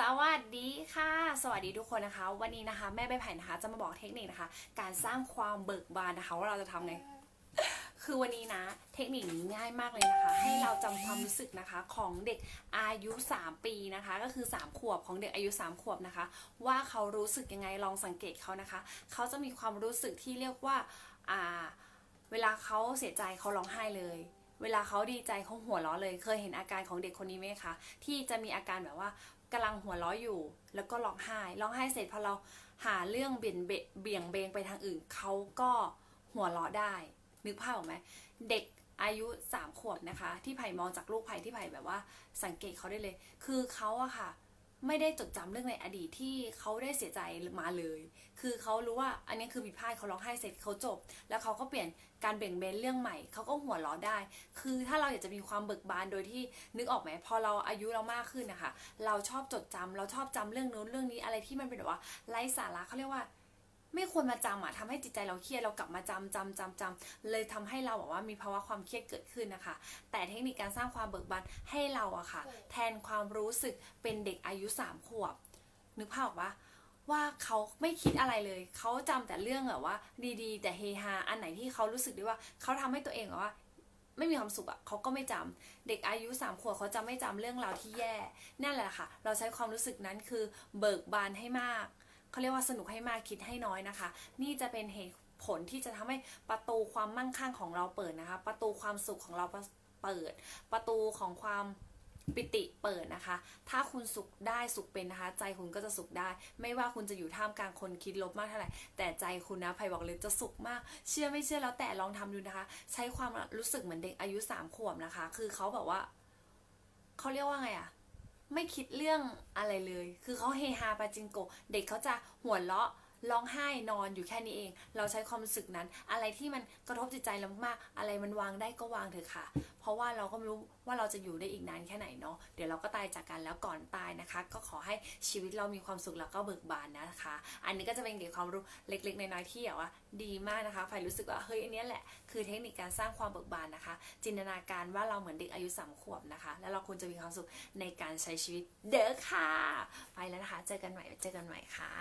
สวัสดีค่ะ สวัสดีทุกคนนะคะ วันนี้นะคะ แม่ใบไผ่นะคะ จะมาบอกเทคนิคนะคะ การสร้างความเบิกบานนะคะ ว่าเราจะทำไง คือวันนี้นะ เทคนิคนี้ง่ายมากเลยนะคะ ให้เราจำความรู้สึกนะคะ ของเด็กอายุ 3 ปีนะคะ ก็คือ 3 ขวบของเด็กอายุ 3 ขวบนะคะ ว่าเขารู้สึกยังไงลองสังเกตเขานะคะ เขาจะมีความรู้สึกที่เรียกว่าอ่า เวลาเขาเสียใจเขาร้องไห้เลยเวลาเขาดีใจเขาหัวเราะเลย เคยเห็นอาการของเด็กคนนี้ไหมคะ ที่จะมีอาการแบบว่า กำลังหัวเราะอยู่ แล้วก็ร้องไห้ร้องไห้เสร็จพอเราหาเรื่องเบี่ยงเบี่ยงเบงไปทางอื่นเขาก็หัวเราะได้ นึกภาพออกไหมเด็กอายุสามขวบนะคะ ที่ไผ่มองจากลูกไผ่ที่ไผ่แบบว่าสังเกตเขาได้เลย คือเขาอะค่ะ ไม่ได้จดจำเรื่องในอดีตที่เขาได้เสียใจมาเลย คือเขารู้ว่าอันนี้คือผิดพลาดเขาร้องไห้เสร็จเขาจบ แล้วเขาก็เปลี่ยนการเบ่งเบนเรื่องใหม่ เขาก็หัวเราะได้ คือถ้าเราอยากจะมีความเบิกบานโดยที่นึกออกไหมพอเราอายุเรามากขึ้นนะคะ เราชอบจดจำเราชอบจำเรื่องนู้นเรื่องนี้อะไรที่มันเป็นแบบว่าไร้สาระเขาเรียกว่า ไม่ควรมาจำอะทำให้จิตใจเราเครียดเรากลับมาจำจำจำจำเลยทำให้เราแบบว่ามีภาวะความเครียดเกิดขึ้นนะคะ แต่เทคนิคการสร้างความเบิกบานให้เราอะค่ะ แทนความรู้สึกเป็นเด็กอายุสามขวบนึกภาพออกปะว่าเขาไม่คิดอะไรเลย เขาจำแต่เรื่องแบบว่า ดีๆ แต่เฮฮา อันไหนที่เขารู้สึกได้ว่าเขาทำให้ตัวเองแบบว่า ไม่มีความสุขอะเขาก็ไม่จำเด็กอายุสามขวบเขาจะไม่จำเรื่องราวที่แย่ นั่นแหละค่ะ เราใช้ความรู้สึกนั้นคือเบิกบานให้มาก เขาเรียกว่าสนุกให้มากคิดให้น้อยนะคะ นี่จะเป็นเหตุผลที่จะทำให้ประตูความมั่งคั่งของเราเปิดนะคะ ประตูความสุขของเราเปิด ประตูของความปิติเปิดนะคะ ถ้าคุณสุขได้สุขเป็นนะคะ ใจคุณก็จะสุขได้ ไม่ว่าคุณจะอยู่ท่ามกลางคนคิดลบมากเท่าไหร่ แต่ใจคุณนะไผ่บอกเลยจะสุขมาก เชื่อไม่เชื่อแล้วแต่ลองทำดูนะคะ ใช้ความรู้สึกเหมือนเด็กอายุสามขวบนะคะ คือเขาแบบว่า เขาเรียกว่าไงอะ ไม่คิดเรื่องอะไรเลย คือเขาเฮฮาปาจิงโก เด็กเขาจะหัวเราะ ร้องไห้นอนอยู่แค่นี้เอง เราใช้ความรู้สึกนั้น อะไรที่มันกระทบจิตใจเรามากๆอะไรมันวางได้ก็วางเถอะค่ะ เพราะว่าเราก็ไม่รู้ว่าเราจะอยู่ได้อีกนานแค่ไหนเนาะเดี๋ยวเราก็ตายจากกันแล้วก่อนตายนะคะ ก็ขอให้ชีวิตเรามีความสุขแล้วก็เบิกบานนะคะ อันนี้ก็จะเป็นเกี่ยวกับความรู้เล็กๆน้อยๆที่แบบว่าดีมากนะคะฝ่ายรู้สึกว่าเฮ้ยอันนี้แหละคือเทคนิคการสร้างความเบิกบานนะคะ จินตนาการว่าเราเหมือนเด็กอายุสามขวบนะคะ แล้วเราควรจะมีความสุขในการใช้ชีวิตเด้อค่ะ ไปแล้วนะคะ เจอกันใหม่เจอกันใหม่ค่ะ